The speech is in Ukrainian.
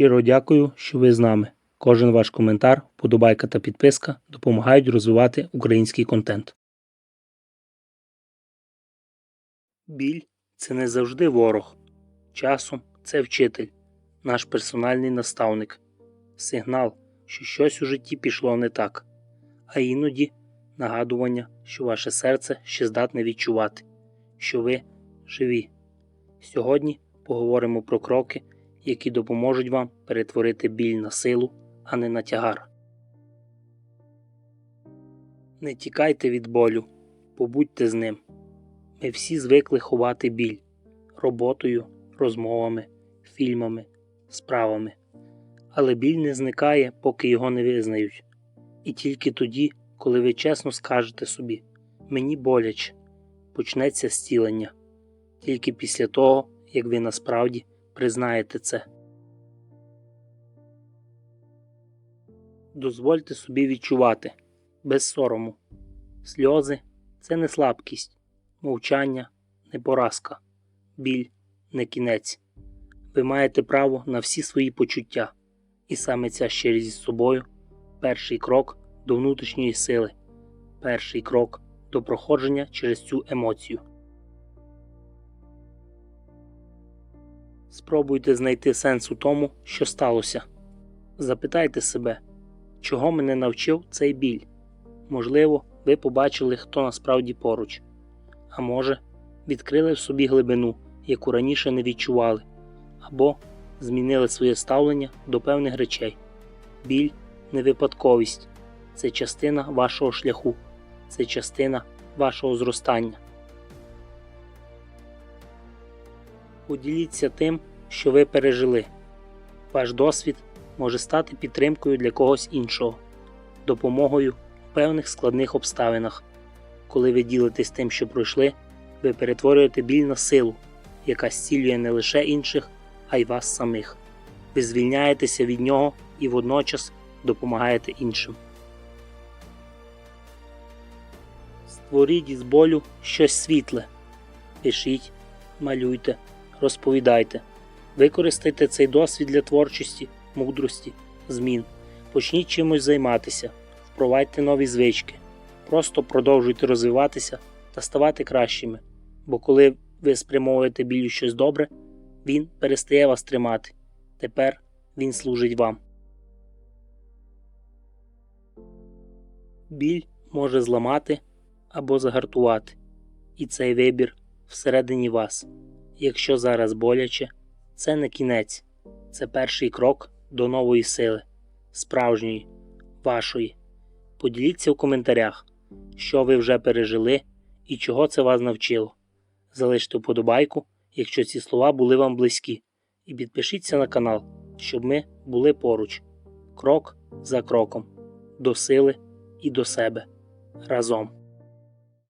Щиро дякую, що ви з нами. Кожен ваш коментар, вподобайка та підписка допомагають розвивати український контент. Біль це не завжди ворог. Часом це вчитель, наш персональний наставник, сигнал, що щось у житті пішло не так, а іноді нагадування, що ваше серце ще здатне відчувати, що ви живі. Сьогодні поговоримо про кроки, які допоможуть вам перетворити біль на силу, а не на тягар. Не тікайте від болю, побудьте з ним. Ми всі звикли ховати біль роботою, розмовами, фільмами, справами. Але біль не зникає, поки його не визнають. І тільки тоді, коли ви чесно скажете собі мені боляче, почнеться зцілення. Тільки після того, як ви насправді признаєте це. Дозвольте собі відчувати без сорому. Сльози це не слабкість, мовчання не поразка, біль не кінець. Ви маєте право на всі свої почуття, і саме ця щирість з собою перший крок до внутрішньої сили, перший крок до проходження через цю емоцію. Спробуйте знайти сенс у тому, що сталося. Запитайте себе, чого мене навчив цей біль. Можливо, ви побачили, хто насправді поруч, а може, відкрили в собі глибину, яку раніше не відчували, або змінили своє ставлення до певних речей. Біль не випадковість, це частина вашого шляху, це частина вашого зростання. Поділіться тим, що ви пережили. Ваш досвід може стати підтримкою для когось іншого, допомогою в певних складних обставинах. Коли ви ділитесь тим, що пройшли, ви перетворюєте біль на силу, яка зцілює не лише інших, а й вас самих. Ви звільняєтеся від нього і водночас допомагаєте іншим. Створіть із болю щось світле. Пишіть, малюйте, розповідайте. Використайте цей досвід для творчості, мудрості, змін. Почніть чимось займатися, впровадьте нові звички. Просто продовжуйте розвиватися та ставати кращими. Бо коли ви спрямовуєте біль щось добре, він перестає вас тримати. Тепер він служить вам. Біль може зламати або загартувати. І цей вибір всередині вас. Якщо зараз боляче, це не кінець, це перший крок до нової сили, справжньої, вашої. Поділіться в коментарях, що ви вже пережили і чого це вас навчило. Залиште вподобайку, якщо ці слова були вам близькі, і підпишіться на канал, щоб ми були поруч, крок за кроком, до сили і до себе разом.